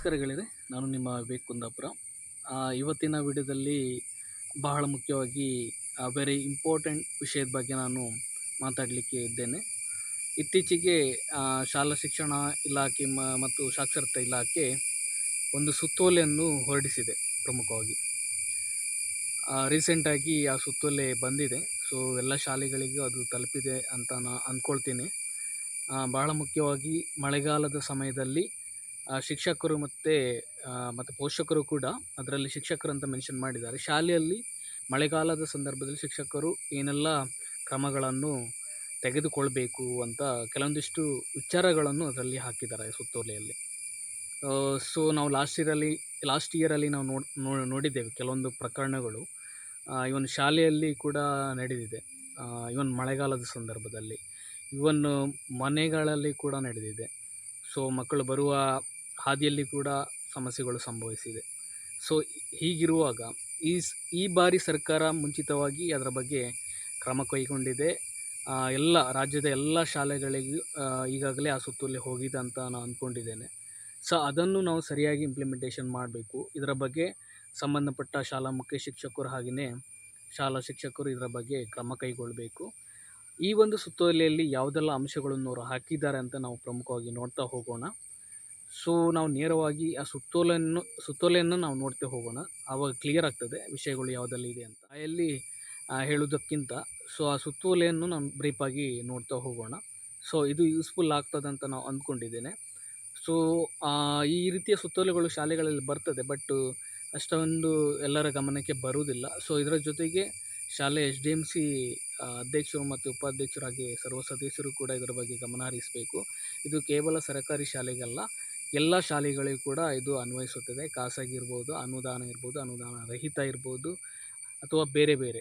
ನಮಸ್ಕಾರ ಗೆಳೆಯರೆ, ನಾನು ನಿಮ್ಮ ವಿವೇಕ್ ಕುಂದಾಪುರ. ಇವತ್ತಿನ ವಿಡಿಯೋದಲ್ಲಿ ಬಹಳ ಮುಖ್ಯವಾಗಿ ವೆರಿ ಇಂಪಾರ್ಟೆಂಟ್ ವಿಷಯದ ಬಗ್ಗೆ ನಾನು ಮಾತಾಡಲಿಕ್ಕೆ ಇದ್ದೇನೆ. ಇತ್ತೀಚೆಗೆ ಶಾಲಾ ಶಿಕ್ಷಣ ಇಲಾಖೆ ಮತ್ತು ಸಾಕ್ಷರತಾ ಇಲಾಖೆ ಒಂದು ಸುತ್ತೋಲೆಯನ್ನು ಹೊರಡಿಸಿದೆ ಪ್ರಮುಖವಾಗಿ. ರೀಸೆಂಟಾಗಿ ಆ ಸುತ್ತೋಲೆ ಬಂದಿದೆ. ಸೊ ಎಲ್ಲ ಶಾಲೆಗಳಿಗೂ ಅದು ತಲುಪಿದೆ ಅಂತ ನಾನು ಅಂದ್ಕೊಳ್ತೀನಿ. ಬಹಳ ಮುಖ್ಯವಾಗಿ ಮಳೆಗಾಲದ ಸಮಯದಲ್ಲಿ ಶಿಕ್ಷಕರು ಮತ್ತು ಮತ್ತು ಪೋಷಕರು ಕೂಡ ಅದರಲ್ಲಿ ಶಿಕ್ಷಕರು ಅಂತ ಮೆನ್ಷನ್ ಮಾಡಿದ್ದಾರೆ. ಶಾಲೆಯಲ್ಲಿ ಮಳೆಗಾಲದ ಸಂದರ್ಭದಲ್ಲಿ ಶಿಕ್ಷಕರು ಏನೆಲ್ಲ ಕ್ರಮಗಳನ್ನು ತೆಗೆದುಕೊಳ್ಬೇಕು ಅಂತ ಕೆಲವೊಂದಿಷ್ಟು ವಿಚಾರಗಳನ್ನು ಅದರಲ್ಲಿ ಹಾಕಿದ್ದಾರೆ ಸುತ್ತೋಲೆಯಲ್ಲಿ. ಸೊ ನಾವು ಲಾಸ್ಟ್ ಇಯರಲ್ಲಿ ಲಾಸ್ಟ್ ಇಯರಲ್ಲಿ ನಾವು ನೋಡ್ ನೋಡಿದ್ದೇವೆ ಕೆಲವೊಂದು ಪ್ರಕರಣಗಳು. ಇವನ್ ಶಾಲೆಯಲ್ಲಿ ಕೂಡ ನಡೆದಿದೆ. ಇವನ್ ಮಳೆಗಾಲದ ಸಂದರ್ಭದಲ್ಲಿ. ಇವನ್ ಮನೆಗಳಲ್ಲಿ ಕೂಡ ನಡೆದಿದೆ. ಸೊ ಮಕ್ಕಳು ಬರುವ ಹಾದಿಯಲ್ಲಿ ಕೂಡ ಸಮಸ್ಯೆಗಳು ಸಂಭವಿಸಿದೆ. ಸೊ ಹೀಗಿರುವಾಗ ಈ ಈ ಬಾರಿ ಸರ್ಕಾರ ಮುಂಚಿತವಾಗಿ ಅದರ ಬಗ್ಗೆ ಕ್ರಮ ಕೈಗೊಂಡಿದೆ. ಎಲ್ಲ ರಾಜ್ಯದ ಎಲ್ಲ ಶಾಲೆಗಳಿಗೂ ಈಗಾಗಲೇ ಆ ಸುತ್ತೋಲೆ ಹೋಗಿದೆ ಅಂತ ನಾನು ಅಂದ್ಕೊಂಡಿದ್ದೇನೆ. ಸೊ ಅದನ್ನು ನಾವು ಸರಿಯಾಗಿ ಇಂಪ್ಲಿಮೆಂಟೇಷನ್ ಮಾಡಬೇಕು. ಇದರ ಬಗ್ಗೆ ಸಂಬಂಧಪಟ್ಟ ಶಾಲಾ ಮುಖ್ಯ ಶಿಕ್ಷಕರು ಹಾಗೆಯೇ ಶಾಲಾ ಶಿಕ್ಷಕರು ಇದರ ಬಗ್ಗೆ ಕ್ರಮ ಕೈಗೊಳ್ಳಬೇಕು ಈ ಒಂದು ಸುತ್ತೋಲೆಯಲ್ಲಿ ಯಾವುದೆಲ್ಲ ಅಂಶಗಳನ್ನು ಅವರು ಹಾಕಿದ್ದಾರೆ ಅಂತ ನಾವು ಪ್ರಮುಖವಾಗಿ ನೋಡ್ತಾ ಹೋಗೋಣ. ಸೊ ನಾವು ನೇರವಾಗಿ ಆ ಸುತ್ತೋಲೆಯನ್ನು ಸುತ್ತೋಲೆಯನ್ನು ನಾವು ನೋಡ್ತಾ ಹೋಗೋಣ. ಆವಾಗ ಕ್ಲಿಯರ್ ಆಗ್ತದೆ ವಿಷಯಗಳು ಯಾವುದೆಲ್ಲ ಇದೆ ಅಂತ. ಅಲ್ಲಿ ಹೇಳುವುದಕ್ಕಿಂತ ಸೊ ಆ ಸುತ್ತೋಲೆಯನ್ನು ನಾನು ಬ್ರೀಫಾಗಿ ನೋಡ್ತಾ ಹೋಗೋಣ. ಸೊ ಇದು ಯೂಸ್ಫುಲ್ ಆಗ್ತದೆ ಅಂತ ನಾವು ಅಂದ್ಕೊಂಡಿದ್ದೇನೆ. ಸೊ ಈ ರೀತಿಯ ಸುತ್ತೋಲೆಗಳು ಶಾಲೆಗಳಲ್ಲಿ ಬರ್ತದೆ ಬಟ್ ಅಷ್ಟೊಂದು ಎಲ್ಲರ ಗಮನಕ್ಕೆ ಬರುವುದಿಲ್ಲ. ಸೊ ಇದರ ಜೊತೆಗೆ ಶಾಲೆ ಎಚ್ ಡಿ ಎಂ ಸಿ ಅಧ್ಯಕ್ಷರು ಮತ್ತು ಉಪಾಧ್ಯಕ್ಷರಾಗಿ ಸರ್ವ ಸದಸ್ಯರು ಕೂಡ ಇದರ ಬಗ್ಗೆ ಗಮನ ಹರಿಸಬೇಕು. ಇದು ಕೇವಲ ಸರ್ಕಾರಿ ಶಾಲೆಗಲ್ಲ ಎಲ್ಲ ಶಾಲೆಗಳಿಗೂ ಕೂಡ ಇದು ಅನ್ವಯಿಸುತ್ತದೆ. ಖಾಸಗಿ ಇರ್ಬೋದು, ಅನುದಾನ ಇರ್ಬೋದು, ಅನುದಾನ ರಹಿತ ಇರ್ಬೋದು ಅಥವಾ ಬೇರೆ ಬೇರೆ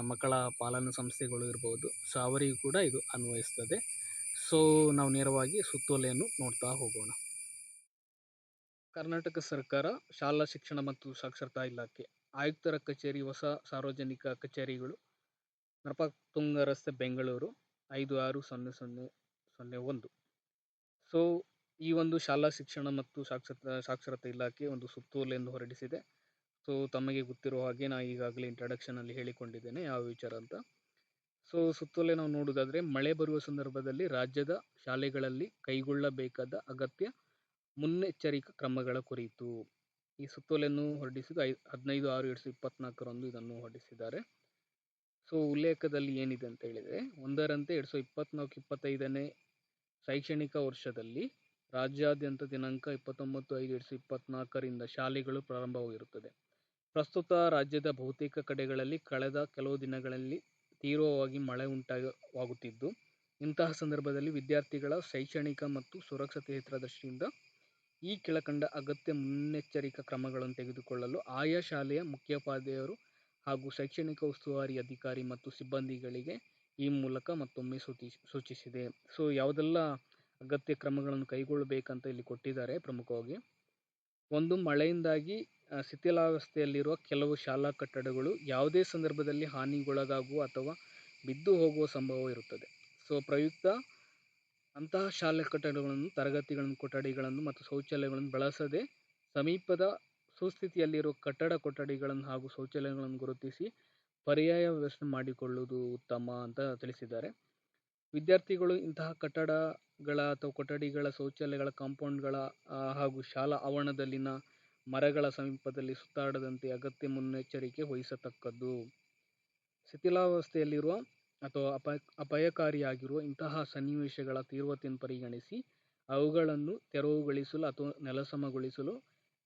ಮಕ್ಕಳ ಪಾಲನಾ ಸಂಸ್ಥೆಗಳು ಇರ್ಬೋದು. ಸೊ, ಅವರಿಗೂ ಕೂಡ ಇದು ಅನ್ವಯಿಸ್ತದೆ. ಸೊ, ನಾವು ನೇರವಾಗಿ ಸುತ್ತೋಲೆಯನ್ನು ನೋಡ್ತಾ ಹೋಗೋಣ. ಕರ್ನಾಟಕ ಸರ್ಕಾರ ಶಾಲಾ ಶಿಕ್ಷಣ ಮತ್ತು ಸಾಕ್ಷರತಾ ಇಲಾಖೆ, ಆಯುಕ್ತರ ಕಚೇರಿ, ಹೊಸ ಸಾರ್ವಜನಿಕ ಕಚೇರಿಗಳು, ನರಪತುಂಗ ರಸ್ತೆ ಬೆಂಗಳೂರು ಐದು ಆರು ಸೊನ್ನೆ ಸೊನ್ನೆ ಸೊನ್ನೆ ಒಂದು. ಸೊ ಈ ಒಂದು ಶಾಲಾ ಶಿಕ್ಷಣ ಮತ್ತು ಸಾಕ್ಷರತಾ ಸಾಕ್ಷರತಾ ಇಲಾಖೆ ಒಂದು ಸುತ್ತೋಲೆಯನ್ನು ಹೊರಡಿಸಿದೆ. ಸೊ ತಮಗೆ ಗೊತ್ತಿರುವ ಹಾಗೆ ನಾನು ಈಗಾಗಲೇ ಇಂಟ್ರಡಕ್ಷನಲ್ಲಿ ಹೇಳಿಕೊಂಡಿದ್ದೇನೆ, ಯಾವ ವಿಚಾರ ಅಂತ. ಸೊ ಸುತ್ತೋಲೆ ನಾವು ನೋಡೋದಾದರೆ, ಮಳೆ ಬರುವ ಸಂದರ್ಭದಲ್ಲಿ ರಾಜ್ಯದ ಶಾಲೆಗಳಲ್ಲಿ ಕೈಗೊಳ್ಳಬೇಕಾದ ಅಗತ್ಯ ಮುನ್ನೆಚ್ಚರಿಕಾ ಕ್ರಮಗಳ ಕುರಿತು. ಈ ಸುತ್ತೋಲೆಯನ್ನು ಹೊರಡಿಸಿದ್ದು ಐ, ಹದಿನೈದು, ಆರು ಎರಡು ಸಾವಿರದ ಇಪ್ಪತ್ನಾಲ್ಕರಂದು ಇದನ್ನು ಹೊರಡಿಸಿದ್ದಾರೆ. ಸೊ ಉಲ್ಲೇಖದಲ್ಲಿ ಏನಿದೆ ಅಂತ ಹೇಳಿದರೆ, ಒಂದರಂತೆ ಎರಡು ಸಾವಿರದ ಇಪ್ಪತ್ನಾಲ್ಕು, ಇಪ್ಪತ್ತೈದನೇ ಶೈಕ್ಷಣಿಕ ವರ್ಷದಲ್ಲಿ ರಾಜ್ಯಾದ್ಯಂತ ದಿನಾಂಕ ಇಪ್ಪತ್ತೊಂಬತ್ತು ಐದು ಎರಡು ಸಾವಿರದ ಶಾಲೆಗಳು ಪ್ರಾರಂಭವಾಗಿರುತ್ತದೆ. ಪ್ರಸ್ತುತ ರಾಜ್ಯದ ಬಹುತೇಕ ಕಡೆಗಳಲ್ಲಿ ಕಳೆದ ಕೆಲವು ದಿನಗಳಲ್ಲಿ ತೀವ್ರವಾಗಿ ಮಳೆ ಉಂಟಾಗುತ್ತಿದ್ದು, ಇಂತಹ ಸಂದರ್ಭದಲ್ಲಿ ವಿದ್ಯಾರ್ಥಿಗಳ ಶೈಕ್ಷಣಿಕ ಮತ್ತು ಸುರಕ್ಷತೆ ಹಿತದೃಷ್ಟಿಯಿಂದ ಈ ಕೆಳಕಂಡ ಅಗತ್ಯ ಮುನ್ನೆಚ್ಚರಿಕಾ ಕ್ರಮಗಳನ್ನು ತೆಗೆದುಕೊಳ್ಳಲು ಆಯಾ ಶಾಲೆಯ ಮುಖ್ಯೋಪಾಧ್ಯಾಯರು ಹಾಗೂ ಶೈಕ್ಷಣಿಕ ಉಸ್ತುವಾರಿ ಅಧಿಕಾರಿ ಮತ್ತು ಸಿಬ್ಬಂದಿಗಳಿಗೆ ಈ ಮೂಲಕ ಮತ್ತೊಮ್ಮೆ ಸೂಚಿಸಿ ಸೂಚಿಸಿದೆ. ಸೊ ಯಾವುದೆಲ್ಲ ಅಗತ್ಯ ಕ್ರಮಗಳನ್ನು ಕೈಗೊಳ್ಳಬೇಕಂತ ಇಲ್ಲಿ ಕೊಟ್ಟಿದ್ದಾರೆ ಪ್ರಮುಖವಾಗಿ. ಒಂದು, ಮಳೆಯಿಂದಾಗಿ ಶಿಥಿಲಾವಸ್ಥೆಯಲ್ಲಿರುವ ಕೆಲವು ಶಾಲಾ ಕಟ್ಟಡಗಳು ಯಾವುದೇ ಸಂದರ್ಭದಲ್ಲಿ ಹಾನಿಗೊಳಗಾಗುವ ಅಥವಾ ಬಿದ್ದು ಹೋಗುವ ಸಂಭವ ಇರುತ್ತದೆ. ಸೊ, ಪ್ರಯುಕ್ತ ಅಂತಹ ಶಾಲಾ ಕಟ್ಟಡಗಳನ್ನು, ತರಗತಿಗಳನ್ನು, ಕೊಠಡಿಗಳನ್ನು ಮತ್ತು ಶೌಚಾಲಯಗಳನ್ನು ಬಳಸದೆ ಸಮೀಪದ ಸುಸ್ಥಿತಿಯಲ್ಲಿರುವ ಕಟ್ಟಡ ಕೊಠಡಿಗಳನ್ನು ಹಾಗೂ ಶೌಚಾಲಯಗಳನ್ನು ಗುರುತಿಸಿ ಪರ್ಯಾಯ ವ್ಯವಸ್ಥೆ ಮಾಡಿಕೊಳ್ಳುವುದು ಉತ್ತಮ ಅಂತ ತಿಳಿಸಿದ್ದಾರೆ. ವಿದ್ಯಾರ್ಥಿಗಳು ಇಂತಹ ಕಟ್ಟಡಗಳ ಅಥವಾ ಕೊಠಡಿಗಳ ಶೌಚಾಲಯಗಳ ಕಾಂಪೌಂಡ್ಗಳ ಹಾಗೂ ಶಾಲಾ ಆವರಣದಲ್ಲಿನ ಮರಗಳ ಸಮೀಪದಲ್ಲಿ ಸುತ್ತಾಡದಂತೆ ಅಗತ್ಯ ಮುನ್ನೆಚ್ಚರಿಕೆ ವಹಿಸತಕ್ಕದ್ದು. ಶಿಥಿಲಾವಸ್ಥೆಯಲ್ಲಿರುವ ಅಥವಾ ಅಪಾಯ ಅಪಾಯಕಾರಿಯಾಗಿರುವ ಇಂತಹ ಸನ್ನಿವೇಶಗಳ ತೀವ್ರತೆಯನ್ನು ಪರಿಗಣಿಸಿ ಅವುಗಳನ್ನು ತೆರವುಗೊಳಿಸಲು ಅಥವಾ ನೆಲಸಮಗೊಳಿಸಲು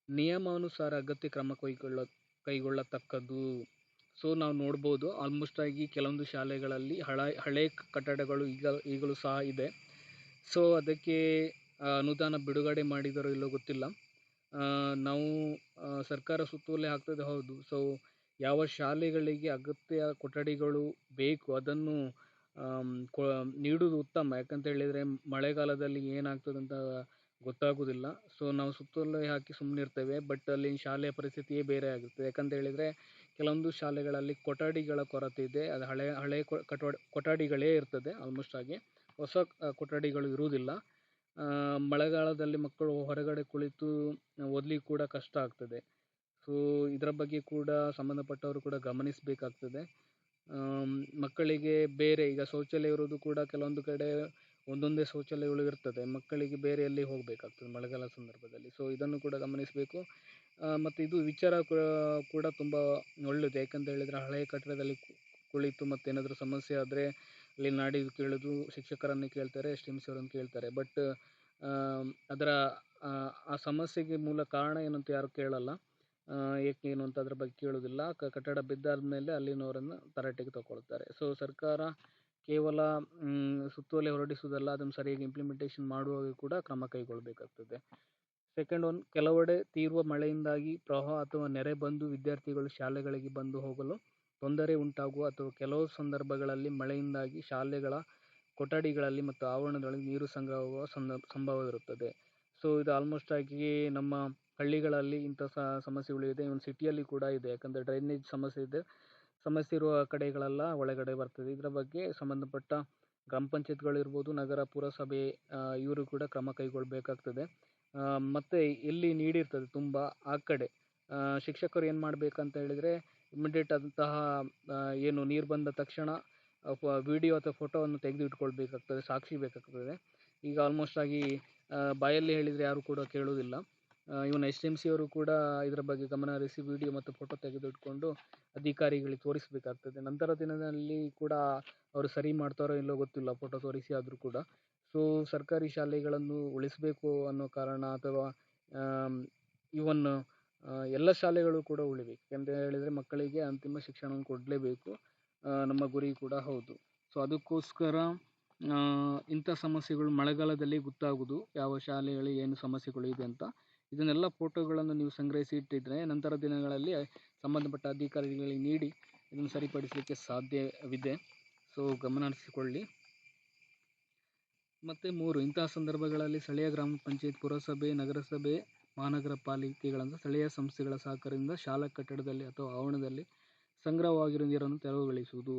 ನಿಯಮಾನುಸಾರ ಅಗತ್ಯ ಕ್ರಮ ಕೈಗೊಳ್ಳ, ಕೈಗೊಳ್ಳತಕ್ಕದ್ದು. ಸೊ, ನಾವು ನೋಡ್ಬೋದು ಆಲ್ಮೋಸ್ಟ್ ಆಗಿ ಕೆಲವೊಂದು ಶಾಲೆಗಳಲ್ಲಿ ಹಳೆ ಹಳೆ ಕಟ್ಟಡಗಳು ಈಗ, ಈಗಲೂ ಸಹ ಇದೆ. ಸೊ ಅದಕ್ಕೆ ಅನುದಾನ ಬಿಡುಗಡೆ ಮಾಡಿದರೋ ಇಲ್ಲೋ ಗೊತ್ತಿಲ್ಲ. ನಾವು ಸರ್ಕಾರ ಸುತ್ತೋಲೆ ಹಾಕ್ತದೆ ಹೌದು. ಸೊ ಯಾವ ಶಾಲೆಗಳಿಗೆ ಅಗತ್ಯ ಕೊಠಡಿಗಳು ಬೇಕು, ಅದನ್ನು ಕೊ, ನೀಡುವುದು ಉತ್ತಮ. ಯಾಕಂತ ಹೇಳಿದರೆ, ಮಳೆಗಾಲದಲ್ಲಿ ಏನಾಗ್ತದೆ ಅಂತ ಗೊತ್ತಾಗೋದಿಲ್ಲ. ಸೊ ನಾವು ಸುತ್ತೋಲೆ ಹಾಕಿ ಸುಮ್ಮನೆ ಇರ್ತೇವೆ. ಬಟ್ ಅಲ್ಲಿ ಶಾಲೆಯ ಪರಿಸ್ಥಿತಿಯೇ ಬೇರೆ ಆಗುತ್ತೆ ಯಾಕಂತ ಹೇಳಿದರೆ, ಕೆಲವೊಂದು ಶಾಲೆಗಳಲ್ಲಿ ಕೊಠಡಿಗಳ ಕೊರತೆ ಇದೆ. ಅದು ಹಳೆ ಹಳೆ ಕೊಠಡಿಗಳೇ ಇರ್ತದೆ ಆಲ್ಮೋಸ್ಟ್ ಆಗಿ ಹೊಸ ಕೊಠಡಿಗಳು ಇರುವುದಿಲ್ಲ. ಮಳೆಗಾಲದಲ್ಲಿ ಮಕ್ಕಳು ಹೊರಗಡೆ ಕುಳಿತು ಓದ್ಲಿಕ್ಕೆ ಕೂಡ ಕಷ್ಟ ಆಗ್ತದೆ. ಸೊ ಇದರ ಬಗ್ಗೆ ಕೂಡ ಸಂಬಂಧಪಟ್ಟವರು ಕೂಡ ಗಮನಿಸಬೇಕಾಗ್ತದೆ. ಮಕ್ಕಳಿಗೆ ಬೇರೆ, ಈಗ ಶೌಚಾಲಯ ಇರೋದು ಕೂಡ ಕೆಲವೊಂದು ಕಡೆ ಒಂದೊಂದೇ ಶೌಚಾಲಯಗಳು ಇರ್ತದೆ. ಮಕ್ಕಳಿಗೆ ಬೇರೆ ಎಲ್ಲಿ ಹೋಗಬೇಕಾಗ್ತದೆ ಮಳೆಗಾಲ ಸಂದರ್ಭದಲ್ಲಿ. ಸೊ ಇದನ್ನು ಕೂಡ ಗಮನಿಸಬೇಕು. ಮತ್ತು ಇದು ವಿಚಾರ ಕೂಡ ತುಂಬ ಒಳ್ಳೆಯದು ಯಾಕಂತ ಹೇಳಿದರೆ ಹಳೆಯ ಕಟ್ಟಡದಲ್ಲಿ ಕುಳಿತು ಮತ್ತೇನಾದರೂ ಸಮಸ್ಯೆ ಆದರೆ ಅಲ್ಲಿ ನಾಡಿ ಕೇಳೋದು ಶಿಕ್ಷಕರನ್ನು ಕೇಳ್ತಾರೆ, ಎಸ್ ಡಿ ಅವರನ್ನು ಕೇಳ್ತಾರೆ. ಬಟ್ ಅದರ, ಆ ಸಮಸ್ಯೆಗೆ ಮೂಲ ಕಾರಣ ಏನಂತ ಯಾರು ಕೇಳಲ್ಲ. ಏಕೆ ಏನು ಅಂತ ಅದ್ರ ಬಗ್ಗೆ ಕೇಳೋದಿಲ್ಲ. ಕಟ್ಟಡ ಬಿದ್ದಾದ ಮೇಲೆ ಅಲ್ಲಿನವರನ್ನು ತರಾಟೆಗೆ ತಗೊಳ್ತಾರೆ. ಸೊ ಸರ್ಕಾರ ಕೇವಲ ಸುತ್ತೋಲೆ ಹೊರಡಿಸುವುದಲ್ಲ, ಅದನ್ನು ಸರಿಯಾಗಿ ಇಂಪ್ಲಿಮೆಂಟೇಷನ್ ಮಾಡುವಾಗ ಕೂಡ ಕ್ರಮ ಕೈಗೊಳ್ಳಬೇಕಾಗ್ತದೆ. ಸೆಕೆಂಡ್ ಒನ್ ಕೆಲವೆಡೆ ತೀವ್ರ ಮಳೆಯಿಂದಾಗಿ ಪ್ರವಾಹ ಅಥವಾ ನೆರೆ ಬಂದು ವಿದ್ಯಾರ್ಥಿಗಳು ಶಾಲೆಗಳಿಗೆ ಬಂದು ಹೋಗಲು ತೊಂದರೆ ಉಂಟಾಗುವ ಅಥವಾ ಕೆಲವು ಸಂದರ್ಭಗಳಲ್ಲಿ ಮಳೆಯಿಂದಾಗಿ ಶಾಲೆಗಳ ಕೊಠಡಿಗಳಲ್ಲಿ ಮತ್ತು ಆವರಣಗಳಲ್ಲಿ ನೀರು ಸಂಗ್ರಹವಾಗುವ ಸಂಭವವಿರುತ್ತದೆ. ಸೊ ಇದು ಆಲ್ಮೋಸ್ಟ್ ಆಗಿ ನಮ್ಮ ಹಳ್ಳಿಗಳಲ್ಲಿ ಇಂಥ ಸಮಸ್ಯೆಗಳು ಇದೆ ಇವನ್ ಸಿಟಿಯಲ್ಲಿ ಕೂಡ ಇದೆ. ಯಾಕಂದರೆ ಡ್ರೈನೇಜ್ ಸಮಸ್ಯೆ ಇದೆ. ಸಮಸ್ಯೆ ಇರುವ ಕಡೆಗಳೆಲ್ಲ ಒಳಗಡೆ ಬರ್ತದೆ. ಇದರ ಬಗ್ಗೆ ಸಂಬಂಧಪಟ್ಟ ಗ್ರಾಮ ಪಂಚಾಯತ್ಗಳಿರ್ಬೋದು ನಗರ, ಪುರಸಭೆ ಇವರು ಕೂಡ ಕ್ರಮ ಕೈಗೊಳ್ಳಬೇಕಾಗ್ತದೆ ಮತ್ತು ಎಲ್ಲಿ ನೀಡಿರ್ತದೆ ತುಂಬ ಆ ಕಡೆ. ಶಿಕ್ಷಕರು ಏನು ಮಾಡಬೇಕಂತ ಹೇಳಿದರೆ ಇಮಿಡಿಯೇಟ್ ಆದಂತಹ ಏನು ನೀರು ಬಂದ ತಕ್ಷಣ ವಿಡಿಯೋ ಅಥವಾ ಫೋಟೋವನ್ನು ತೆಗೆದು ಇಟ್ಕೊಳ್ಬೇಕಾಗ್ತದೆ ಸಾಕ್ಷಿ ಬೇಕಾಗ್ತದೆ. ಈಗ ಆಲ್ಮೋಸ್ಟ್ ಆಗಿ ಬಾಯಲ್ಲಿ ಹೇಳಿದರೆ ಯಾರು ಕೂಡ ಕೇಳುವುದಿಲ್ಲ. ಇವನ್ ಎಸ್ ಎಂ ಸಿ ಅವರು ಕೂಡ ಇದರ ಬಗ್ಗೆ ಗಮನ ಹರಿಸಿ ವಿಡಿಯೋ ಮತ್ತು ಫೋಟೋ ತೆಗೆದಿಟ್ಕೊಂಡು ಅಧಿಕಾರಿಗಳಿಗೆ ತೋರಿಸಬೇಕಾಗ್ತದೆ. ನಂತರ ದಿನದಲ್ಲಿ ಕೂಡ ಅವರು ಸರಿ ಮಾಡ್ತಾರೋ ಇಲ್ಲೋ ಗೊತ್ತಿಲ್ಲ ಫೋಟೋ ತೋರಿಸಿ ಆದರೂ ಕೂಡ. ಸೊ ಸರ್ಕಾರಿ ಶಾಲೆಗಳನ್ನು ಉಳಿಸಬೇಕು ಅನ್ನೋ ಕಾರಣ ಅಥವಾ ಇವನ್ ಎಲ್ಲ ಶಾಲೆಗಳು ಕೂಡ ಉಳಿಬೇಕು. ಅಂತ ಹೇಳಿದರೆ ಮಕ್ಕಳಿಗೆ ಅಂತಿಮ ಶಿಕ್ಷಣವನ್ನು ಕೊಡಲೇಬೇಕು. ನಮ್ಮ ಗುರಿ ಕೂಡ ಹೌದು. ಸೊ ಅದಕ್ಕೋಸ್ಕರ ಇಂಥ ಸಮಸ್ಯೆಗಳು ಮಳೆಗಾಲದಲ್ಲಿ ಗೊತ್ತಾಗೋದು ಯಾವ ಶಾಲೆಗಳಿಗೆ ಏನು ಸಮಸ್ಯೆಗಳು ಇದೆ ಅಂತ. ಇದನ್ನೆಲ್ಲ ಫೋಟೋಗಳನ್ನು ನೀವು ಸಂಗ್ರಹಿಸಿ ಇಟ್ಟಿದ್ದರೆ ನಂತರ ದಿನಗಳಲ್ಲಿ ಸಂಬಂಧಪಟ್ಟ ಅಧಿಕಾರಿಗಳಿಗೆ ನೀಡಿ ಇದನ್ನು ಸರಿಪಡಿಸಲಿಕ್ಕೆ ಸಾಧ್ಯವಿದೆ. ಸೊ ಗಮನ ಹರಿಸಿಕೊಳ್ಳಿ ಮತ್ತು ಮೂರು, ಇಂತಹ ಸಂದರ್ಭಗಳಲ್ಲಿ ಸ್ಥಳೀಯ ಗ್ರಾಮ ಪಂಚಾಯತ್, ಪುರಸಭೆ, ನಗರಸಭೆ ಮಹಾನಗರ ಪಾಲಿಕೆಗಳಂಥ ಸ್ಥಳೀಯ ಸಂಸ್ಥೆಗಳ ಸಹಕಾರದಿಂದ ಶಾಲಾ ಕಟ್ಟಡದಲ್ಲಿ ಅಥವಾ ಆವರಣದಲ್ಲಿ ಸಂಗ್ರಹವಾಗಿರುವ ನೀರನ್ನು ತೆರವುಗೊಳಿಸುವುದು.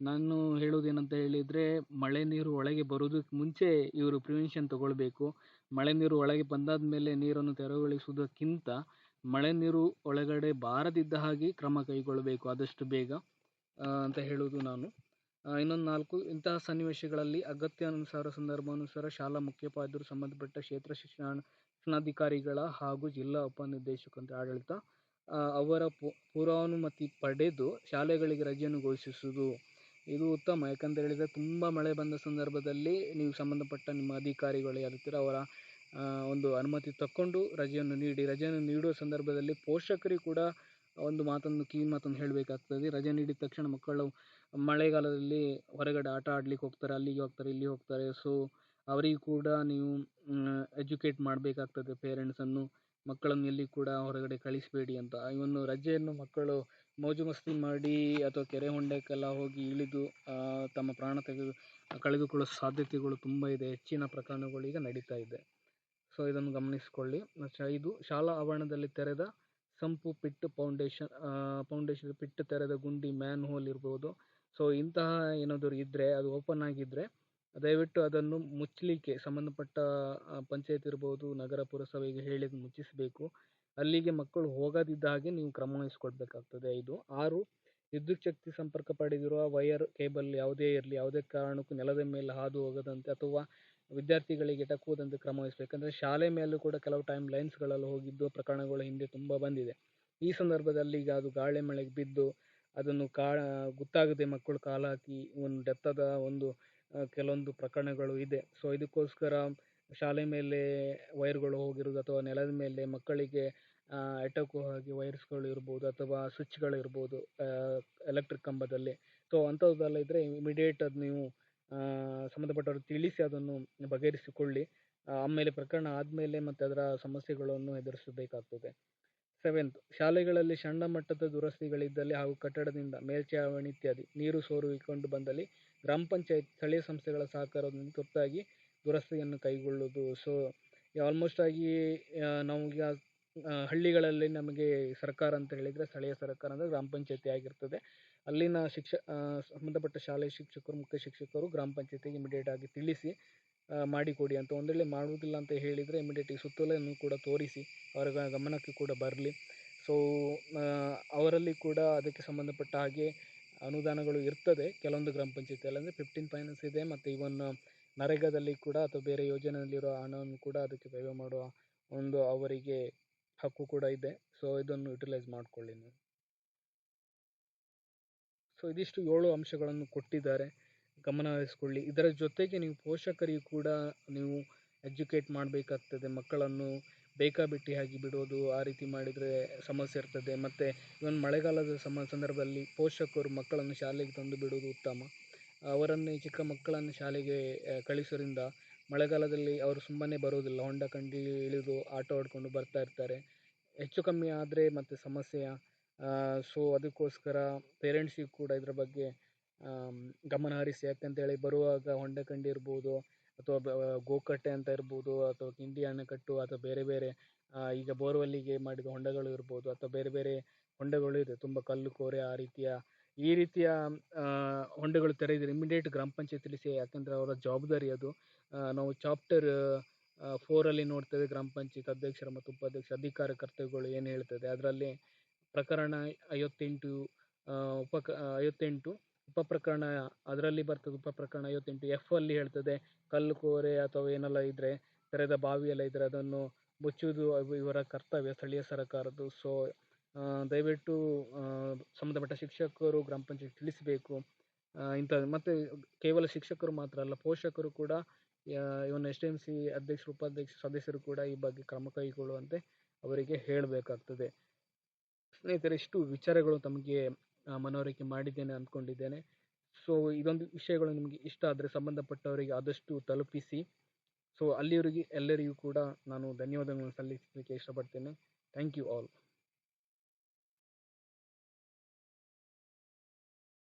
ನಾನು ಹೇಳುವುದೇನಂತ ಹೇಳಿದರೆ, ಮಳೆ ನೀರು ಒಳಗೆ ಬರುವುದಕ್ಕೆ ಮುಂಚೆ ಇವರು ಪ್ರಿವೆನ್ಷನ್ ತಗೊಳ್ಬೇಕು. ಮಳೆ ನೀರು ಒಳಗೆ ಬಂದಾದ ಮೇಲೆ ನೀರನ್ನು ತೆರವುಗೊಳಿಸುವುದಕ್ಕಿಂತ ಮಳೆ ನೀರು ಒಳಗಡೆ ಬಾರದಿದ್ದ ಹಾಗೆ ಕ್ರಮ ಕೈಗೊಳ್ಳಬೇಕು. ಆದಷ್ಟು ಬೇಗ ಅಂತ ಹೇಳುವುದು ನಾನು. ಇನ್ನೊಂದು ನಾಲ್ಕು, ಇಂತಹ ಸನ್ನಿವೇಶಗಳಲ್ಲಿ ಅಗತ್ಯಾನುಸಾರ, ಸಂದರ್ಭಾನುಸಾರ ಶಾಲಾ ಮುಖ್ಯೋಪಾಧ್ಯಾಯರು ಸಂಬಂಧಪಟ್ಟ ಕ್ಷೇತ್ರ ಶಿಕ್ಷಣ ಶಿಕ್ಷಣಾಧಿಕಾರಿಗಳ ಹಾಗೂ ಜಿಲ್ಲಾ ಉಪನಿರ್ದೇಶಕರ ಆಡಳಿತ ಅವರ ಪೂರ್ವಾನುಮತಿ ಪಡೆದು ಶಾಲೆಗಳಿಗೆ ರಜೆಯನ್ನು ಘೋಷಿಸುವುದು. ಇದು ಉತ್ತಮ ಯಾಕಂತ ಹೇಳಿದರೆ ತುಂಬ ಮಳೆ ಬಂದ ಸಂದರ್ಭದಲ್ಲಿ ನೀವು ಸಂಬಂಧಪಟ್ಟ ನಿಮ್ಮ ಅಧಿಕಾರಿಗಳು ಯಾರಿರ್ತೀರ ಅವರ ಒಂದು ಅನುಮತಿ ತಕ್ಕೊಂಡು ರಜೆಯನ್ನು ನೀಡಿ. ರಜೆಯನ್ನು ನೀಡುವ ಸಂದರ್ಭದಲ್ಲಿ ಪೋಷಕರಿಗೆ ಕೂಡ ಒಂದು ಮಾತನ್ನು ಕಿವಿ ಮಾತನ್ನು ಹೇಳಬೇಕಾಗ್ತದೆ. ರಜೆ ನೀಡಿದ ತಕ್ಷಣ ಮಕ್ಕಳು ಮಳೆಗಾಲದಲ್ಲಿ ಹೊರಗಡೆ ಆಟ ಆಡ್ಲಿಕ್ಕೆ ಹೋಗ್ತಾರೆ, ಅಲ್ಲಿಗೆ ಹೋಗ್ತಾರೆ, ಇಲ್ಲಿಗೆ ಹೋಗ್ತಾರೆ. ಸೊ ಅವರಿಗೂ ಕೂಡ ನೀವು ಎಜುಕೇಟ್ ಮಾಡಬೇಕಾಗ್ತದೆ ಪೇರೆಂಟ್ಸನ್ನು ಮಕ್ಕಳನ್ನು ಎಲ್ಲಿ ಕೂಡ ಹೊರಗಡೆ ಕಳಿಸಬೇಡಿ ಅಂತ. ಇವನ್ನು ರಜೆಯನ್ನು ಮಕ್ಕಳು ಮೋಜು ಮಸ್ತಿ ಮಾಡಿ ಅಥವಾ ಕೆರೆ ಹೊಂಡಕ್ಕೆಲ್ಲ ಹೋಗಿ ಇಳಿದು ತಮ್ಮ ಪ್ರಾಣ ತೆಗೆದು, ಕಳೆದುಕೊಳ್ಳೋ ಸಾಧ್ಯತೆಗಳು ತುಂಬ ಇದೆ. ಹೆಚ್ಚಿನ ಪ್ರಕರಣಗಳು ಈಗ ನಡೀತಾ ಇದೆ. ಸೊ ಇದನ್ನು ಗಮನಿಸಿಕೊಳ್ಳಿ. ಇದು ಶಾಲಾ ಆವರಣದಲ್ಲಿ ತೆರೆದ sump pit foundation foundation pit ತೆರೆದ ಗುಂಡಿ ಮ್ಯಾನ್ ಹೋಲ್ ಇರ್ಬೋದು. ಸೊ ಇಂತಹ ಏನಾದರೂ ಇದ್ದರೆ ಅದು ಓಪನ್ ಆಗಿದ್ದರೆ ದಯವಿಟ್ಟು ಅದನ್ನು ಮುಚ್ಚಲಿಕ್ಕೆ ಸಂಬಂಧಪಟ್ಟ ಪಂಚಾಯತ್ ಇರ್ಬೋದು, ನಗರ ಪುರಸಭೆಗೆ ಹೇಳಿದ ಮುಚ್ಚಿಸಬೇಕು. ಅಲ್ಲಿಗೆ ಮಕ್ಕಳು ಹೋಗದಿದ್ದ ಹಾಗೆ ನೀವು ಕ್ರಮ ವಹಿಸ್ಕೊಳ್ಬೇಕಾಗ್ತದೆ ಐದು ಆರು, ವಿದ್ಯುತ್ ಶಕ್ತಿ ಸಂಪರ್ಕ ಪಡೆದಿರುವ ವಯರ್ ಕೇಬಲ್ ಯಾವುದೇ ಇರಲಿ, ಯಾವುದೇ ಕಾರಣಕ್ಕೂ ನೆಲದ ಮೇಲೆ ಹಾದು ಹೋಗದಂತೆ ಅಥವಾ ವಿದ್ಯಾರ್ಥಿಗಳಿಗೆ ಟಕ್ಕುವುದಂತೆ ಕ್ರಮ ವಹಿಸಬೇಕು. ಶಾಲೆ ಮೇಲೂ ಕೂಡ ಕೆಲವು ಟೈಮ್ ಲೈನ್ಸ್ಗಳಲ್ಲಿ ಹೋಗಿದ್ದು ಪ್ರಕರಣಗಳು ಹಿಂದೆ ತುಂಬ ಬಂದಿದೆ. ಈ ಸಂದರ್ಭದಲ್ಲಿ ಈಗ ಅದು ಗಾಳಿ ಮಳೆಗೆ ಬಿದ್ದು ಅದನ್ನು ಕಾ, ಗೊತ್ತಾಗದೆ ಮಕ್ಕಳು ಕಾಲಾಕಿ ಒಂದು ಡೆತ್ತದ ಒಂದು ಕೆಲವೊಂದು ಪ್ರಕರಣಗಳು ಇದೆ. ಸೊ ಇದಕ್ಕೋಸ್ಕರ ಶಾಲೆ ಮೇಲೆ ವೈರ್ಗಳು ಹೋಗಿರೋದು ಅಥವಾ ನೆಲದ ಮೇಲೆ ಮಕ್ಕಳಿಗೆ ಎಟಕುವ ಹಾಗೆ ವೈರ್ಸ್ಗಳು ಇರ್ಬೋದು ಅಥವಾ ಸ್ವಿಚ್ಗಳಿರ್ಬೋದು ಎಲೆಕ್ಟ್ರಿಕ್ ಕಂಬದಲ್ಲಿ. ಸೊ ಅಂಥದ್ದೆಲ್ಲ ಇದ್ದರೆ ಇಮಿಡಿಯೇಟ್ ಅದು ನೀವು ಸಂಬಂಧಪಟ್ಟವ್ರಿಗೆ ತಿಳಿಸಿ ಅದನ್ನು ಬಗೆಹರಿಸಿಕೊಳ್ಳಿ. ಆಮೇಲೆ ಪ್ರಕರಣ ಆದಮೇಲೆ ಮತ್ತು ಅದರ ಸಮಸ್ಯೆಗಳನ್ನು ಎದುರಿಸಬೇಕಾಗ್ತದೆ. ಸೆವೆಂತ್ ಶಾಲೆಗಳಲ್ಲಿ ಸಣ್ಣ ಮಟ್ಟದ ದುರಸ್ತಿಗಳಿದ್ದಲ್ಲಿ ಹಾಗೂ ಕಟ್ಟಡದಿಂದ ಮೇಲ್ಛಾವಣಿ ಇತ್ಯಾದಿ ನೀರು ಸೋರಿಕೊಂಡು ಬಂದಲ್ಲಿ ಗ್ರಾಮ ಪಂಚಾಯತ್ ಸ್ಥಳೀಯ ಸಂಸ್ಥೆಗಳ ಸಹಕಾರದಿಂದ ತುರ್ತಾಗಿ ದುರಸ್ತಿಯನ್ನು ಕೈಗೊಳ್ಳುವುದು. ಸೊ ಆಲ್ಮೋಸ್ಟ್ ಆಗಿ ನಮಗೆ ಹಳ್ಳಿಗಳಲ್ಲಿ ನಮಗೆ ಸರ್ಕಾರ ಅಂತ ಹೇಳಿದರೆ ಸ್ಥಳೀಯ ಸರ್ಕಾರ ಅಂದರೆ ಗ್ರಾಮ ಪಂಚಾಯತಿ ಆಗಿರ್ತದೆ. ಅಲ್ಲಿನ ಶಿಕ್ಷ ಸಂಬಂಧಪಟ್ಟ ಶಾಲೆ ಶಿಕ್ಷಕರು, ಮುಖ್ಯ ಶಿಕ್ಷಕರು ಗ್ರಾಮ ಪಂಚಾಯತಿಗೆ ಇಮಿಡಿಯೇಟ್ ಆಗಿ ತಿಳಿಸಿ ಮಾಡಿಕೊಡಿ ಅಂತ ಒಂದು ವೇಳೆ ಮಾಡುವುದಿಲ್ಲ ಅಂತ ಹೇಳಿದರೆ ಇಮಿಡಿಯೇಟ್ ಈ ಸುತ್ತೋಲೆಯನ್ನು ಕೂಡ ತೋರಿಸಿ, ಅವರ ಗಮನಕ್ಕೆ ಕೂಡ ಬರಲಿ. ಸೊ ಅವರಲ್ಲಿ ಕೂಡ ಅದಕ್ಕೆ ಸಂಬಂಧಪಟ್ಟ ಹಾಗೆ ಅನುದಾನಗಳು ಇರ್ತದೆ. ಕೆಲವೊಂದು ಗ್ರಾಮ ಪಂಚಾಯತಿಯಲ್ಲಿ ಅಂದರೆ ಫಿಫ್ಟೀನ್ ಫೈನಾನ್ಸ್ ಇದೆ ಮತ್ತು ಇವನ್ ನರೇಗಾದಲ್ಲಿ ಕೂಡ ಅಥವಾ ಬೇರೆ ಯೋಜನೆಯಲ್ಲಿರೋ ಹಣವನ್ನು ಕೂಡ ಅದಕ್ಕೆ ವ್ಯಯ ಮಾಡುವ ಒಂದು ಅವರಿಗೆ ಹಕ್ಕು ಕೂಡ ಇದೆ. ಸೊ ಇದನ್ನು ಯುಟಿಲೈಸ್ ಮಾಡಿಕೊಳ್ಳಿ ನೀವು. ಸೊ ಇದಿಷ್ಟು ಏಳು ಅಂಶಗಳನ್ನು ಕೊಟ್ಟಿದ್ದಾರೆ. ಗಮನ ಹರಿಸ್ಕೊಳ್ಳಿ. ಇದರ ಜೊತೆಗೆ ನೀವು ಪೋಷಕರಿಗೂ ಕೂಡ ನೀವು ಎಜುಕೇಟ್ ಮಾಡಬೇಕಾಗ್ತದೆ. ಮಕ್ಕಳನ್ನು ಬೇಕಾಬಿಟ್ಟಿಯಾಗಿ ಬಿಡೋದು, ಆ ರೀತಿ ಮಾಡಿದರೆ ಸಮಸ್ಯೆ ಇರ್ತದೆ. ಮತ್ತು ಇವನ್ ಮಳೆಗಾಲದ ಸಮ, ಸಂದರ್ಭದಲ್ಲಿ ಪೋಷಕರು ಮಕ್ಕಳನ್ನು ಶಾಲೆಗೆ ತಂದು ಬಿಡುವುದು ಉತ್ತಮ. ಅವರನ್ನೇ ಚಿಕ್ಕ ಮಕ್ಕಳನ್ನು ಶಾಲೆಗೆ ಕಳಿಸೋದ್ರಿಂದ ಮಳೆಗಾಲದಲ್ಲಿ ಅವರು ಸುಮ್ಮನೆ ಬರೋದಿಲ್ಲ. ಹೊಂಡ ಕಂಡಿ ಇಳಿದು ಆಟ ಆಡಿಕೊಂಡು ಬರ್ತಾ ಇರ್ತಾರೆ. ಹೆಚ್ಚು ಕಮ್ಮಿ ಆದರೆ ಮತ್ತೆ ಸಮಸ್ಯೆಯ ಸೊ ಅದಕ್ಕೋಸ್ಕರ ಪೇರೆಂಟ್ಸಿಗೆ ಕೂಡ ಇದರ ಬಗ್ಗೆ ಗಮನ ಹರಿಸಿ. ಯಾಕಂತೇಳಿ ಬರುವಾಗ ಹೊಂಡ ಕಂಡಿ ಇರ್ಬೋದು ಅಥವಾ ಗೋಕಟ್ಟೆ ಅಂತ ಇರ್ಬೋದು, ಅಥವಾ ಕಿಂಡಿ ಅಣೆಕಟ್ಟು, ಅಥವಾ ಬೇರೆ ಬೇರೆ ಈಗ ಬೋರ್ವೆಲ್ಲಿಗೆ ಮಾಡಿದ ಹೊಂಡಗಳು ಇರ್ಬೋದು, ಅಥವಾ ಬೇರೆ ಬೇರೆ ಹೊಂಡಗಳು ಇದೆ, ತುಂಬ ಕಲ್ಲು ಕೋರೆ ಆ ರೀತಿಯ. ಈ ರೀತಿಯ ಹೊಂಡಗಳು ತೆರೆದಿದ್ರೆ ಇಮಿಡಿಯೇಟ್ ಗ್ರಾಮ ಪಂಚಾಯತಿಲಿ ಸೇ, ಯಾಕಂದರೆ ಅವರ ಜವಾಬ್ದಾರಿ ಅದು. ನಾವು ಚಾಪ್ಟರ್ ಫೋರಲ್ಲಿ ನೋಡ್ತೇವೆ, ಗ್ರಾಮ ಪಂಚಾಯತ್ ಅಧ್ಯಕ್ಷರ ಮತ್ತು ಉಪಾಧ್ಯಕ್ಷ ಅಧಿಕಾರ ಕರ್ತವ್ಯಗಳು ಏನು ಹೇಳ್ತದೆ. ಅದರಲ್ಲಿ ಪ್ರಕರಣ ಐವತ್ತೆಂಟು ಉಪಕ ಉಪ ಐವತ್ತೆಂಟು ಉಪ ಪ್ರಕರಣ ಅದರಲ್ಲಿ ಬರ್ತದೆ ಉಪ ಪ್ರಕರಣ ಐವತ್ತೆಂಟು ಎಫ್ ಅಲ್ಲಿ ಹೇಳ್ತದೆ, ಕಲ್ಲು ಕೋರೆ ಅಥವಾ ಏನೆಲ್ಲ ಇದ್ದರೆ ತೆರೆದ ಬಾವಿ ಎಲ್ಲ ಇದ್ದರೆ ಅದನ್ನು ಮುಚ್ಚುವುದು ಇವರ ಕರ್ತವ್ಯ, ಸ್ಥಳೀಯ ಸರ್ಕಾರದ್ದು. ಸೊ ದಯವಿಟ್ಟು ಸಂಬಂಧಪಟ್ಟ ಶಿಕ್ಷಕರು, ಗ್ರಾಮ ಪಂಚಾಯತ್ ತಿಳಿಸಬೇಕು. ಇಂಥ ಮತ್ತು ಕೇವಲ ಶಿಕ್ಷಕರು ಮಾತ್ರ ಅಲ್ಲ, ಪೋಷಕರು ಕೂಡ even S D M C ಅಧ್ಯಕ್ಷರು, ಉಪಾಧ್ಯಕ್ಷ ಸದಸ್ಯರು ಕೂಡ ಈ ಬಗ್ಗೆ ಕ್ರಮ ಕೈಗೊಳ್ಳುವಂತೆ ಅವರಿಗೆ ಹೇಳಬೇಕಾಗ್ತದೆ. ಸ್ನೇಹಿತರೆ, ಇಷ್ಟು ವಿಚಾರಗಳು ತಮಗೆ ಮನವರಿಕೆ ಮಾಡಿದ್ದೇನೆ ಅಂದ್ಕೊಂಡಿದ್ದೇನೆ. ಸೊ ಇದೊಂದು ವಿಷಯಗಳು ನಿಮಗೆ ಇಷ್ಟ ಆದರೆ ಸಂಬಂಧಪಟ್ಟವರಿಗೆ ಆದಷ್ಟು ತಲುಪಿಸಿ. ಸೊ ಅಲ್ಲಿವರೆಗೆ ಎಲ್ಲರಿಗೂ ಕೂಡ ನಾನು ಧನ್ಯವಾದಗಳನ್ನು ಸಲ್ಲಿಸಲಿಕ್ಕೆ ಇಷ್ಟಪಡ್ತೇನೆ. Thank you all